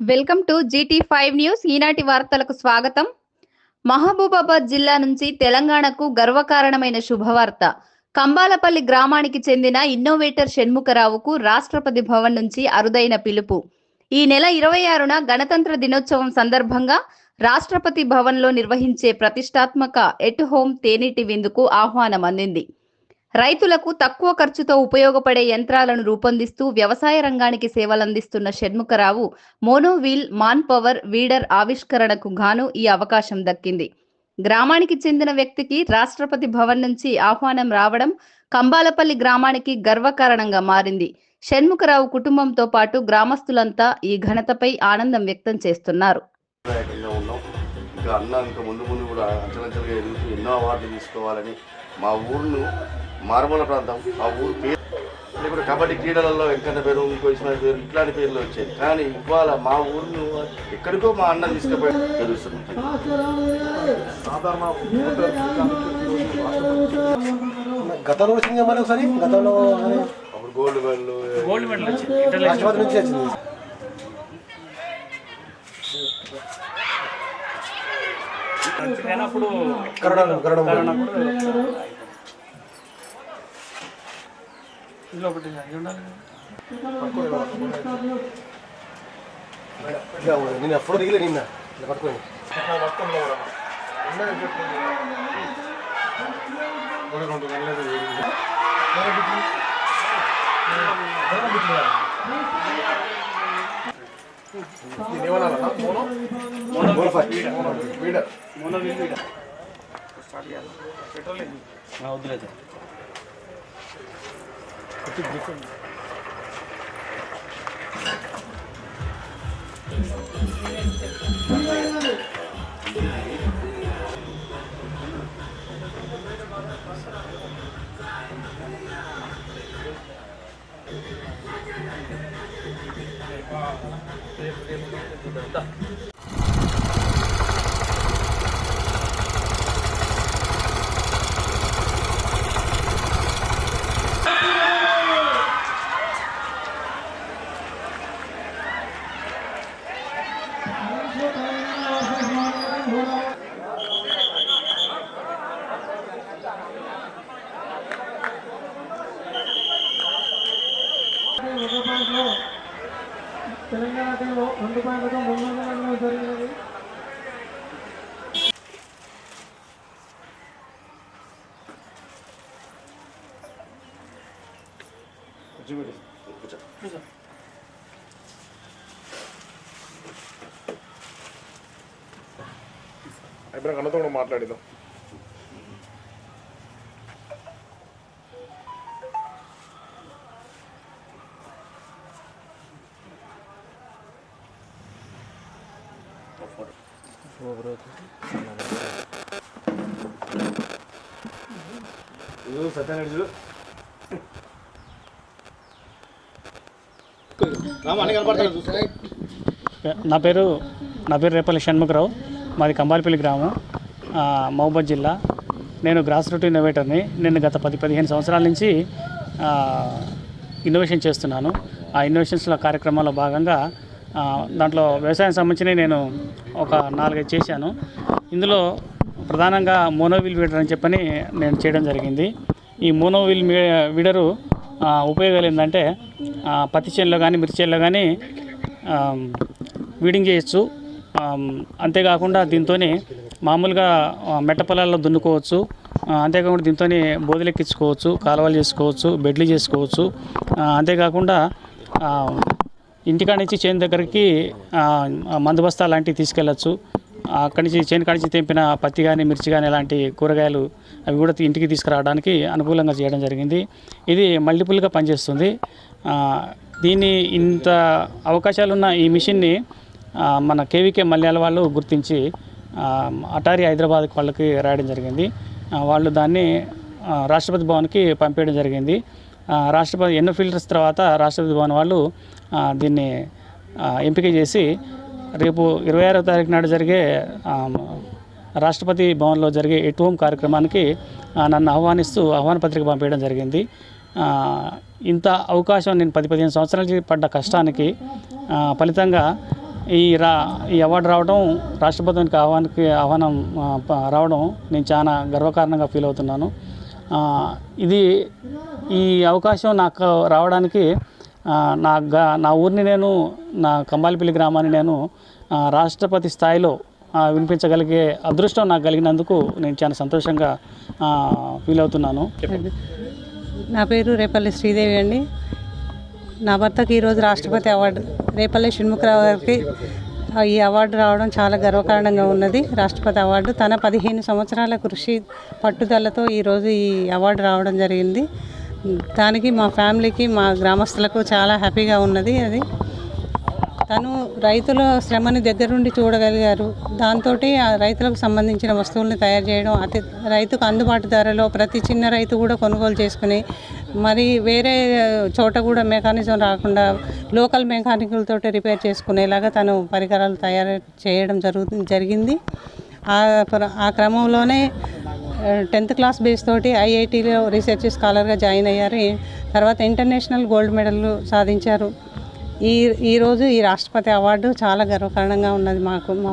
Welcome to GT five news. ఈనాటి వార్తలకు స్వాగతం. మహబూబాబాద్ జిల్లా నుంచి తెలంగాణకు గర్వకారణమైన శుభవార్త. కంబాలపల్లి గ్రామానికి చెందిన ఇన్నోవేటర్ షణ్ముఖరావుకు రాష్ట్రపతి భవన్ నుంచి అరుదైన పిలుపు. ఈ నెల ఇరవై ఆరున గణతంత్ర దినోత్సవం సందర్భంగా రాష్ట్రపతి భవన్లో నిర్వహించే ప్రతిష్టాత్మక ఎట్ హోమ్ తేనీటి విందుకు ఆహ్వానం అందింది రైతులకు తక్కువ ఖర్చుతో ఉపయోగపడే యంత్రాలను రూపొందిస్తూ వ్యవసాయ రంగానికి సేవలందిస్తున్న Shanmukharao monowheel man power weeder ఆవిష్కరణకు గాను ఈ అవకాశం దక్కింది. గ్రామానికి చెందిన వ్యక్తికి రాష్ట్రపతి భవన్ నుంచి ఆహ్వానం రావడం కంబాలపల్లి గ్రామానికి గర్వకారణంగా మారింది. షణ్ముఖరావు కుటుంబంతో పాటు గ్రామస్తులంతా ఈ ఘనతపై ఆనందం వ్యక్తం చేస్తున్నారు. ఇంకా అన్న ఇంకా ముందు ముందు కూడా అంచలంచలుగా ఎదుగుతూ ఎన్నో అవార్డులు తీసుకోవాలని మా ఊరును మారుమూల ప్రాంతం మా ఊరు పేరు. ఇప్పుడు కబడ్డీ క్రీడలలో వెంకన్న పేరు ఇంకో ఇస్మాయిల్ పేరు ఇట్లాంటి పేర్లు వచ్చాయి. కానీ ఇవాళ మా ఊరును ఎక్కడికో మా అన్న తీసుకుపోయి గతంలో వచ్చింది ఒకసారి? గతంలో అప్పుడు గోల్డ్ మెడల్. గోల్డ్ మెడల్ నుంచి వచ్చింది. అప్పుడు కరోనా కరోనా కరోనా అప్పుడు ఇందులో ఒకటి ఇది ఉండాలి కదా. ఇట్లా నేను ఎప్పుడు దిగలే నిన్న ఇలా పట్టుకోండి మోనో వీల్ వీడ స్టార్ట్ చేయాలి పెట్రోల్ రెండు ముందు జరిగినది ఇప్పుడు అన్నతో కూడా మాట్లాడిద్దాం సత్యనారాయణ నా పేరు నా పేరు రేపల్లి షణ్ముఖరావు. మాది కంబాలపల్లి గ్రామం మహబూబాద్ జిల్లా. నేను గ్రాస్ రూట్ ఇన్నోవేటర్ని. నేను గత పది పదిహేను సంవత్సరాల నుంచి ఇన్నోవేషన్ చేస్తున్నాను. ఆ ఇన్నోవేషన్స్లో కార్యక్రమాల్లో భాగంగా దాంట్లో వ్యవసాయం సంబంధించిన నేను ఒక నాలుగైదు చేశాను. ఇందులో ప్రధానంగా మోనోవిల్ వీడర్ అని చెప్పని నేను చేయడం జరిగింది. ఈ మోనోవిల్ మీ- వీడరు ఉపయోగాలు ఏంటంటే పత్తి చేనులో కానీ మిర్చి చేనులో కానీ వీడింగ్ చేయొచ్చు. అంతేకాకుండా దీంతో మామూలుగా మెట్ట పొలాల్లో దున్నుకోవచ్చు. అంతేకాకుండా దీంతో బోధలెక్కించుకోవచ్చు కాలువలు చేసుకోవచ్చు బెడ్లు చేసుకోవచ్చు. అంతేకాకుండా ఇంటికాడ నుంచి చేను దగ్గరికి మందు బస్తా లాంటివి తీసుకెళ్ళచ్చు. అక్కడి నుంచి చేను కాడి నుంచి తెంపిన పత్తి కానీ మిర్చి కానీ ఇలాంటి కూరగాయలు అవి కూడా ఇంటికి తీసుకురావడానికి అనుకూలంగా చేయడం జరిగింది. ఇది మల్టిపుల్గా పనిచేస్తుంది. దీన్ని ఇంత అవకాశాలున్న ఈ మిషన్ని మన కేవీకే మల్యాల వాళ్ళు గుర్తించి అటారీ హైదరాబాద్ వాళ్ళకి రాయడం జరిగింది. వాళ్ళు దాన్ని రాష్ట్రపతి భవన్కి పంపించడం జరిగింది. రాష్ట్రపతి ఎన్నో ఫిల్టర్స్ తర్వాత రాష్ట్రపతి భవన్ వాళ్ళు దీన్ని ఎంపిక చేసి రేపు ఇరవై ఆరో తారీఖు నాడు జరిగే రాష్ట్రపతి భవన్లో జరిగే ఎట్ హోమ్ కార్యక్రమానికి నన్ను ఆహ్వానిస్తూ ఆహ్వాన పత్రిక పంపించడం జరిగింది. ఇంత అవకాశం నేను పది పదిహేను సంవత్సరాల నుంచి పడ్డ కష్టానికి ఫలితంగా ఈ రా ఈ అవార్డు రావడం రాష్ట్రపతికి ఆహ్వానికి ఆహ్వానం రావడం నేను చాలా గర్వకారణంగా ఫీల్ అవుతున్నాను. ఇది ఈ అవకాశం నాకు రావడానికి నా గా నా ఊరిని నేను నా కంబాలిపల్లి గ్రామాన్ని నేను రాష్ట్రపతి స్థాయిలో వినిపించగలిగే అదృష్టం నాకు కలిగినందుకు నేను చాలా సంతోషంగా ఫీల్ అవుతున్నాను. నా పేరు రేపల్లి శ్రీదేవి అండి. నా భర్తకి ఈరోజు రాష్ట్రపతి అవార్డు రేపల్లి షణ్ముఖరావు గారికి ఈ అవార్డు రావడం చాలా గర్వకారణంగా ఉన్నది. రాష్ట్రపతి అవార్డు. తన పదిహేను సంవత్సరాల కృషి పట్టుదలతో ఈరోజు ఈ అవార్డు రావడం జరిగింది. దానికి మా ఫ్యామిలీకి మా గ్రామస్తులకు చాలా హ్యాపీగా ఉన్నది అది. తను రైతుల శ్రమని దగ్గరుండి చూడగలిగారు. దాంతో ఆ రైతులకు సంబంధించిన వస్తువుల్ని తయారు చేయడం అతి రైతుకు అందుబాటు ధరలో ప్రతి చిన్న రైతు కూడా కొనుగోలు చేసుకుని మరి వేరే చోట కూడా మెకానిజం రాకుండా లోకల్ మెకానికులతో రిపేర్ చేసుకునేలాగా తను పరికరాలు తయారు చేయడం జరుగు జరిగింది. ఆ ఆ క్రమంలోనే టెన్త్ క్లాస్ బేస్ తోటి ఐఐటీలో రీసెర్చ్ స్కాలర్గా జాయిన్ అయ్యారు. తర్వాత ఇంటర్నేషనల్ గోల్డ్ మెడల్ సాధించారు. ఈ ఈరోజు ఈ రాష్ట్రపతి అవార్డు చాలా గర్వకారణంగా ఉన్నది మాకు మా